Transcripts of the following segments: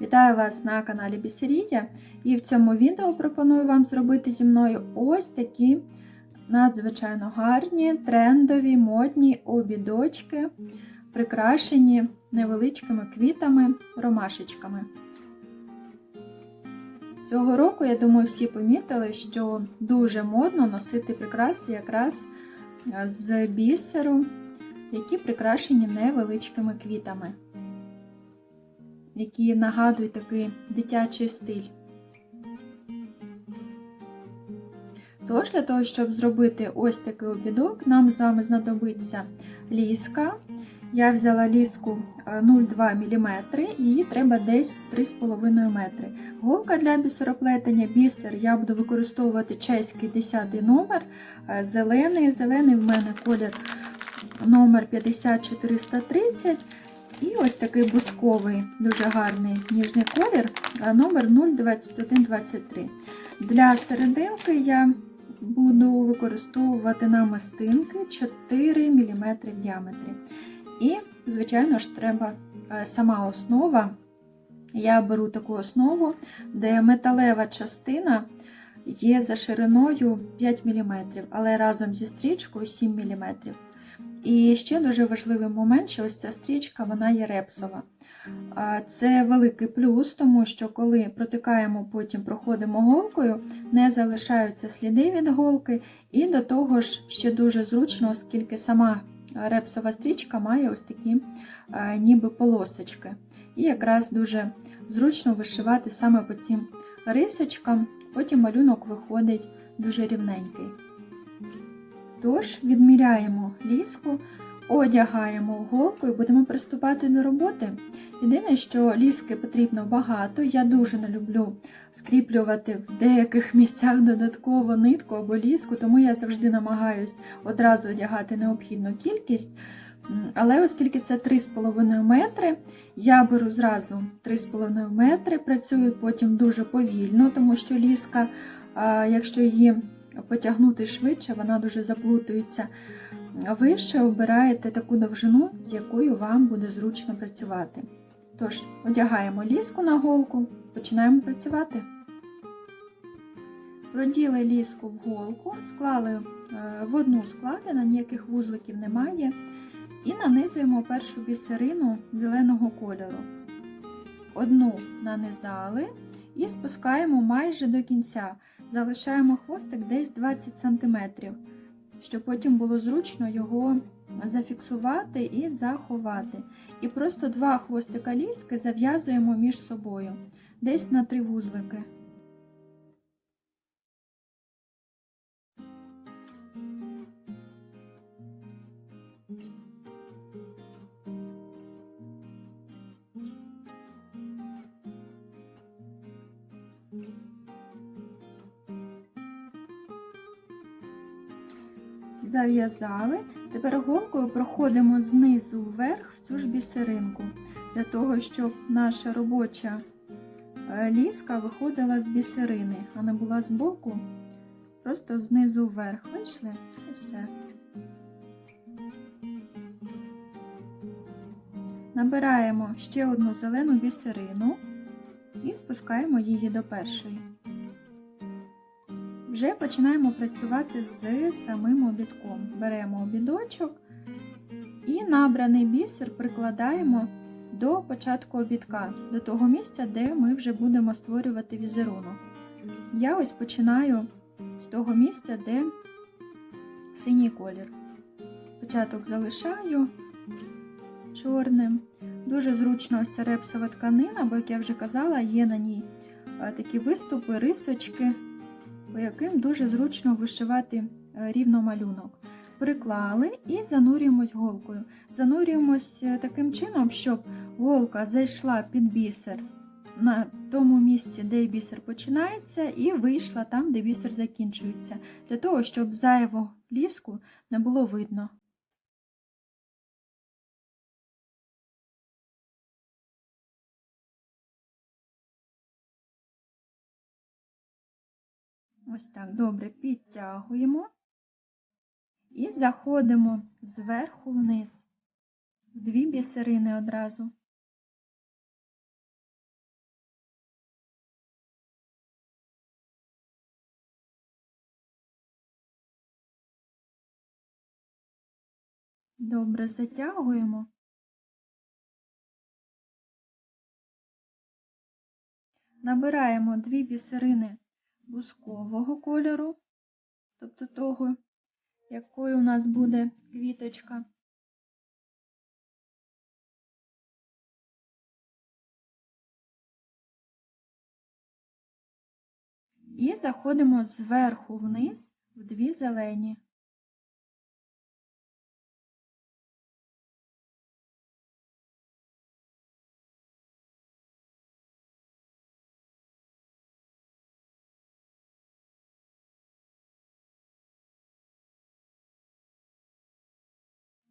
Вітаю вас на каналі Бісерія і в цьому відео пропоную вам зробити зі мною ось такі надзвичайно гарні, трендові, модні обідочки, прикрашені невеличкими квітами, ромашечками. Цього року, я думаю, всі помітили, що дуже модно носити прикраси якраз з бісеру, які прикрашені невеличкими квітами які нагадують такий дитячий стиль. Тож, для того, щоб зробити ось такий обідок, нам з вами знадобиться ліска. Я взяла ліску 0,2 мм, її треба десь 3,5 метри. Голка для бісероплетення, бісер я буду використовувати чеський 10 номер, зелений. Зелений в мене колір номер 50430. І ось такий бусковий, дуже гарний ніжний колір, номер 02123. Для серединки я буду використовувати намистинки 4 мм в діаметрі. І, звичайно ж, треба сама основа. Я беру таку основу, де металева частина є за шириною 5 мм, але разом зі стрічкою 7 мм. І ще дуже важливий момент, що ось ця стрічка вона є репсова. Це великий плюс, тому що коли протикаємо, потім проходимо голкою, не залишаються сліди від голки, і до того ж ще дуже зручно, оскільки сама репсова стрічка має ось такі ніби полосочки. І якраз дуже зручно вишивати саме по цим рисочкам, потім малюнок виходить дуже рівненький. Тож, відміряємо ліску, одягаємо голку і будемо приступати до роботи. Єдине, що ліски потрібно багато, я дуже не люблю скріплювати в деяких місцях додатково нитку або ліску, тому я завжди намагаюсь одразу одягати необхідну кількість. Але оскільки це 3,5 метри, я беру зразу 3,5 метри, працюю потім дуже повільно, тому що ліска, якщо її потягнути швидше, вона дуже заплутується. Ви ще обираєте таку довжину, з якою вам буде зручно працювати. Тож, одягаємо ліску на голку, починаємо працювати. Проділи ліску в голку, склали е, в одну складину, ніяких вузликів немає. І нанизуємо першу бісерину зеленого кольору. Одну нанизали і спускаємо майже до кінця. Залишаємо хвостик десь 20 см, щоб потім було зручно його зафіксувати і заховати. І просто два хвостика ліски зав'язуємо між собою, десь на три вузлики. Зав'язали. Тепер голкою проходимо знизу вверх в цю ж бісеринку, для того, щоб наша робоча е, ліска виходила з бісерини, а не була збоку. Просто знизу вверх вийшли і все. Набираємо ще одну зелену бісерину і спускаємо її до першої. Вже починаємо працювати з самим обідком. Беремо обідочок і набраний бісер прикладаємо до початку обідка, до того місця, де ми вже будемо створювати візерунок. Я ось починаю з того місця, де синій колір. Початок залишаю чорним. Дуже зручно ось ця репсова тканина, бо, як я вже казала, є на ній такі виступи, рисочки по яким дуже зручно вишивати е, рівно малюнок. Приклали і занурюємось голкою. Занурюємось е, таким чином, щоб голка зайшла під бісер на тому місці, де бісер починається, і вийшла там, де бісер закінчується, для того, щоб зайву ліску не було видно. Ось так, добре підтягуємо і заходимо зверху вниз, в дві бісерини одразу. Добре затягуємо. Набираємо дві бісерини бускового кольору, тобто того, якою у нас буде квіточка. І заходимо зверху вниз в дві зелені.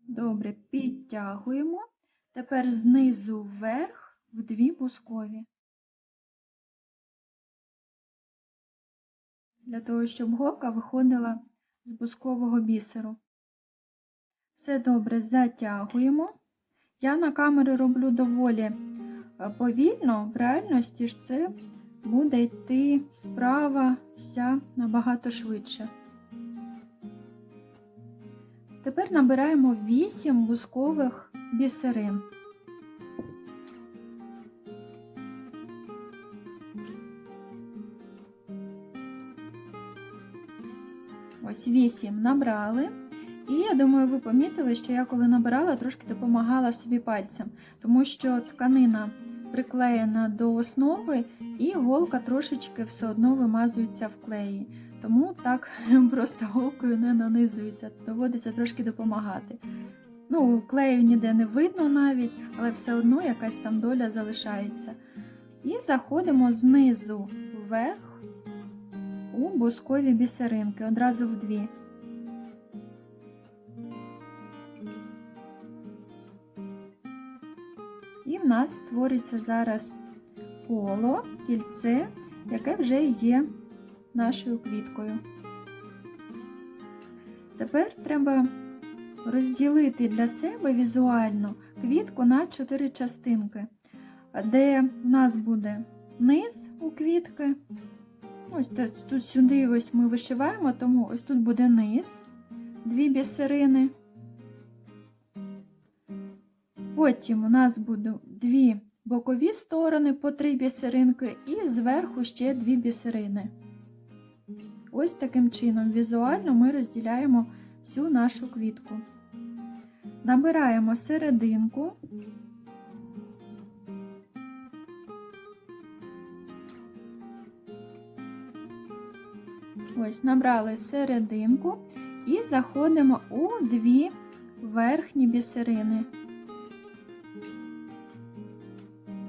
Добре, підтягуємо. Тепер знизу вверх в дві бускові. Для того, щоб голка виходила з бускового бісеру. Все добре затягуємо. Я на камері роблю доволі е, повільно, в реальності ж це буде йти справа вся набагато швидше. Тепер набираємо 8 бускових бісерин. Ось 8 набрали. І я думаю, ви помітили, що я коли набирала, трошки допомагала собі пальцем, тому що тканина приклеєна до основи, і голка трошечки все одно вимазується в клеї. Тому так просто голкою не нанизується, доводиться трошки допомагати. Ну, клею ніде не видно навіть, але все одно якась там доля залишається. І заходимо знизу вверх у бускові бісеринки, одразу в дві. І в нас створиться зараз коло, кільце, яке вже є нашою квіткою. Тепер треба розділити для себе візуально квітку на чотири частинки, де в нас буде низ у квітки. Ось тут сюди ось ми вишиваємо, тому ось тут буде низ, дві бісерини. Потім у нас будуть дві бокові сторони по три бісеринки, і зверху ще дві бісерини. Ось таким чином візуально ми розділяємо всю нашу квітку. Набираємо серединку. Ось, набрали серединку і заходимо у дві верхні бісерини.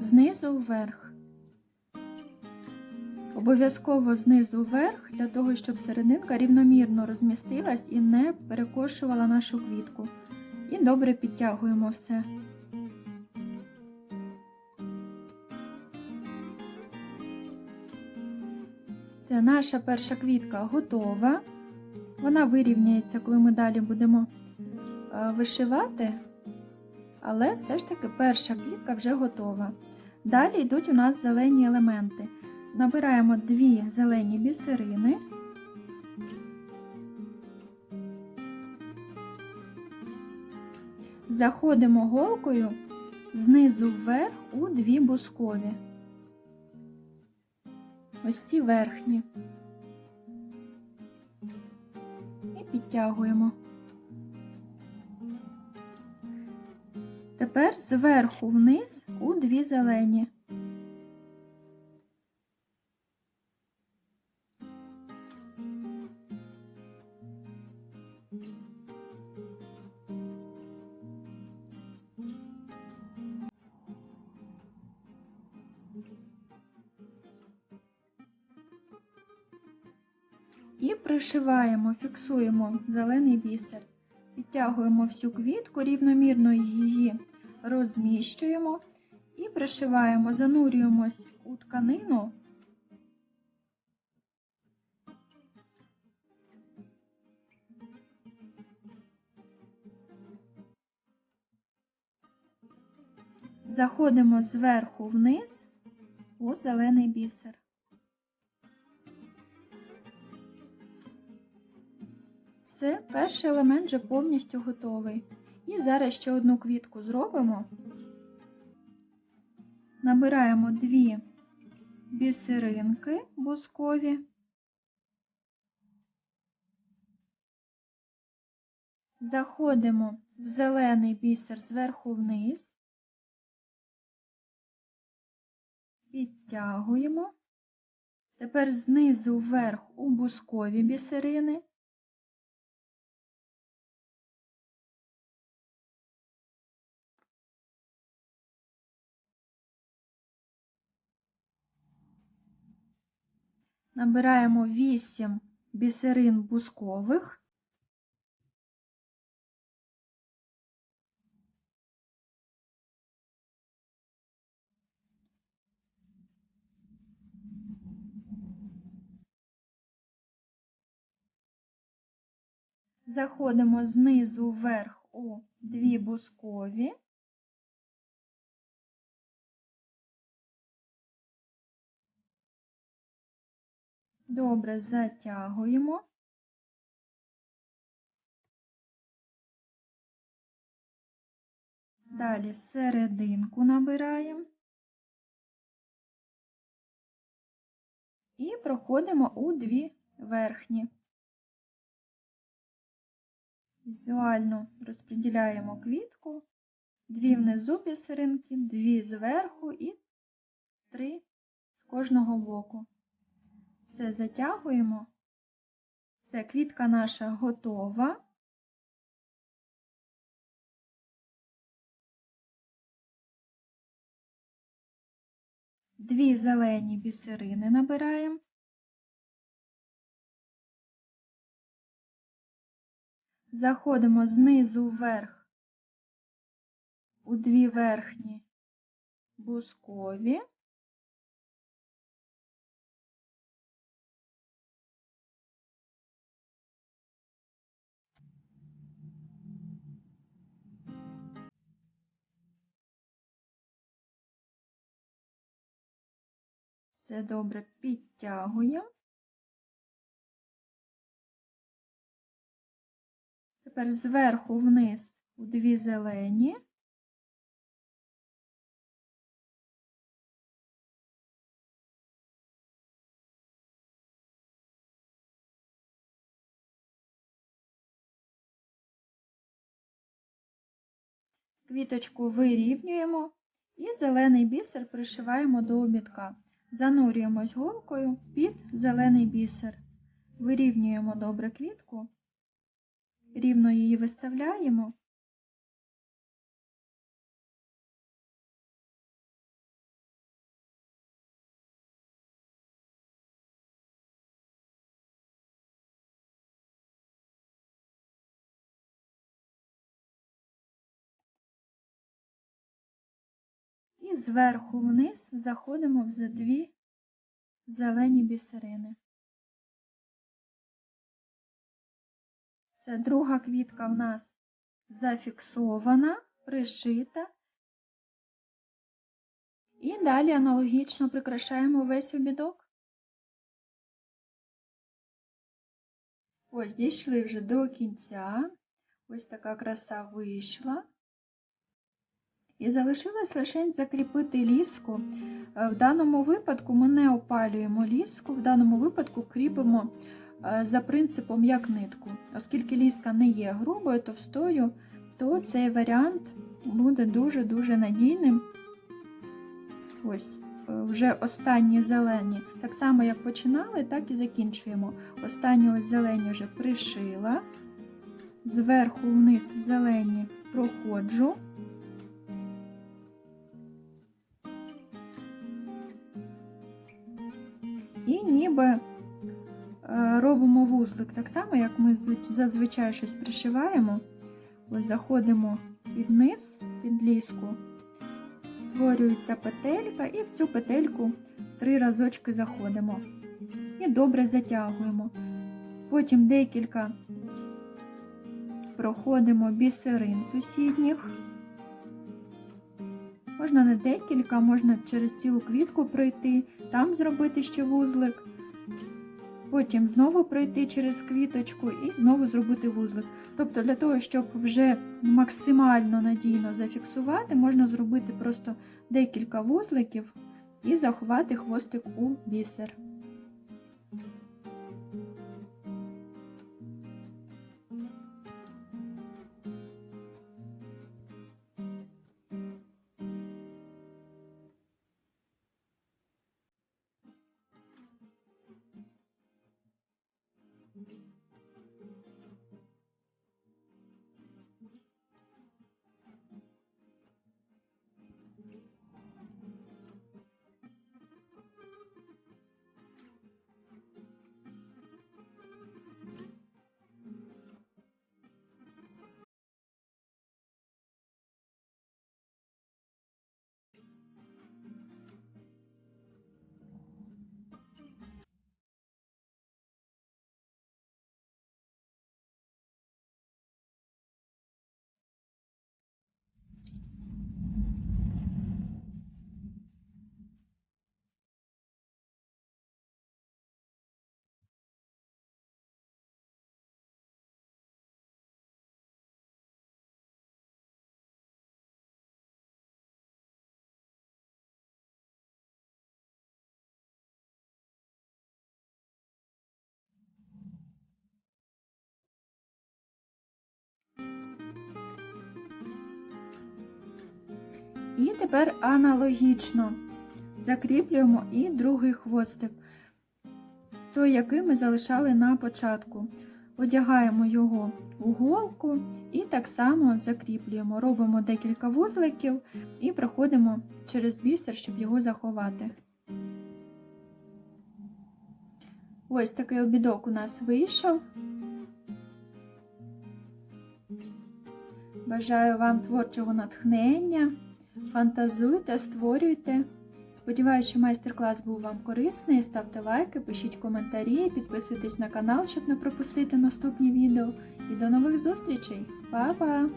Знизу вверх. Обов'язково знизу вверх, для того, щоб серединка рівномірно розмістилась і не перекошувала нашу квітку. І добре підтягуємо все. Це наша перша квітка готова. Вона вирівняється, коли ми далі будемо е, вишивати, але все ж таки перша квітка вже готова. Далі йдуть у нас зелені елементи. Набираємо дві зелені бісерини. Заходимо голкою знизу вверх у дві бускові. Ось ці верхні. І підтягуємо. Тепер зверху вниз у дві зелені. І пришиваємо, фіксуємо зелений бісер, підтягуємо всю квітку, рівномірно її розміщуємо і пришиваємо, занурюємось у тканину. Заходимо зверху вниз у зелений бісер. Все, перший елемент вже повністю готовий. І зараз ще одну квітку зробимо. Набираємо дві бісеринки бускові. Заходимо в зелений бісер зверху вниз, підтягуємо. Тепер знизу вверх у бускові бісерини. Набираємо 8 бісерин бускових. Заходимо знизу вверх у дві бускові. Добре затягуємо. Далі серединку набираємо. І проходимо у дві верхні. Візуально розподіляємо квітку, дві внизу бісеринки, дві зверху і три з кожного боку. Все затягуємо. Все, квітка наша готова. Дві зелені бісерини набираємо. Заходимо знизу вверх у дві верхні бускові. Все добре підтягуємо. Тепер зверху вниз у дві зелені. Квіточку вирівнюємо і зелений бісер пришиваємо до обідка. Занурюємось голкою під зелений бісер. Вирівнюємо добре квітку, рівно її виставляємо. Зверху вниз заходимо в дві зелені бісерини. Це друга квітка в нас зафіксована, пришита. І далі аналогічно прикрашаємо весь обідок. Ось дійшли вже до кінця. Ось така краса вийшла. І залишилось лише закріпити ліску. В даному випадку ми не опалюємо ліску, в даному випадку кріпимо за принципом як нитку. Оскільки ліска не є грубою, товстою, то цей варіант буде дуже-дуже надійним. Ось, вже останні зелені, так само, як починали, так і закінчуємо. Останні ось зелені вже пришила, зверху вниз в зелені проходжу. Ніби робимо вузлик так само, як ми зазвичай щось пришиваємо. Ось заходимо під низ, під ліску, створюється петелька, і в цю петельку три разочки заходимо. І добре затягуємо. Потім декілька проходимо бісерин сусідніх. Можна не декілька, можна через цілу квітку пройти, там зробити ще вузлик. Потім знову пройти через квіточку і знову зробити вузлик. Тобто, для того, щоб вже максимально надійно зафіксувати, можна зробити просто декілька вузликів і заховати хвостик у бісер. І тепер аналогічно закріплюємо і другий хвостик, той, який ми залишали на початку. Одягаємо його у голку і так само закріплюємо. Робимо декілька вузликів і проходимо через бісер, щоб його заховати. Ось такий обідок у нас вийшов. Бажаю вам творчого натхнення. Фантазуйте, створюйте. Сподіваюся, що майстер-клас був вам корисний. Ставте лайки, пишіть коментарі, підписуйтесь на канал, щоб не пропустити наступні відео. І до нових зустрічей. Па-па!